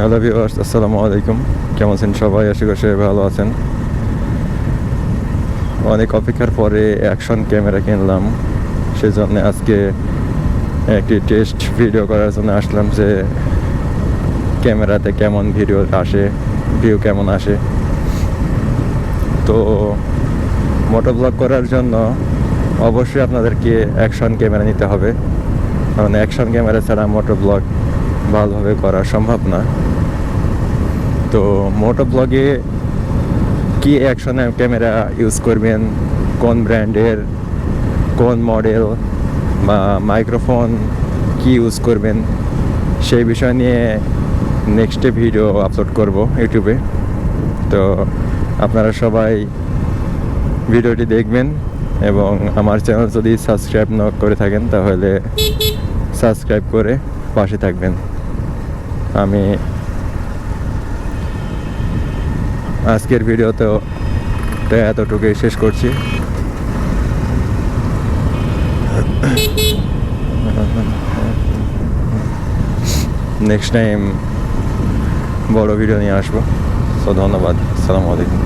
Hello viewers আসসালামু আলাইকুম কেমন আছেন সবাই? আশা করি সবাই ভালো আছেন। অনেক অপেক্ষার পরে অ্যাকশন ক্যামেরা কিনলাম। সেজন্য আজকে একটি টেস্ট ভিডিও করার জন্য আসলাম যে ক্যামেরাতে কেমন ভিডিও আসে ভিউ কেমন আসে। তো মোটো ব্লগ করার জন্য অবশ্যই আপনাদেরকে অ্যাকশন ক্যামেরা নিতে হবে। কারণ অ্যাকশন ক্যামেরা ছাড়া মোটো ব্লগ ভালোভাবে করা সম্ভব না। তো মোটো ব্লগে কি অ্যাকশন ক্যামেরা ইউজ করবেন? কোন ব্র্যান্ডের? কোন মডেল বা মাইক্রোফোন কি ইউজ করবেন? সেই বিষয় নিয়ে নেক্সটে ভিডিও আপলোড করব ইউটিউবে। তো আপনারা সবাই ভিডিওটি দেখবেন এবং আমার চ্যানেল যদি সাবস্ক্রাইব না করে থাকেন তাহলে সাবস্ক্রাইব করে পাশে থাকবেন। আমি আজকের ভিডিওতেও তো এতটুকুই শেষ করছি। নেক্সট টাইম বড় ভিডিও নিয়ে আসব। তো ধন্যবাদ। আসসালামু আলাইকুম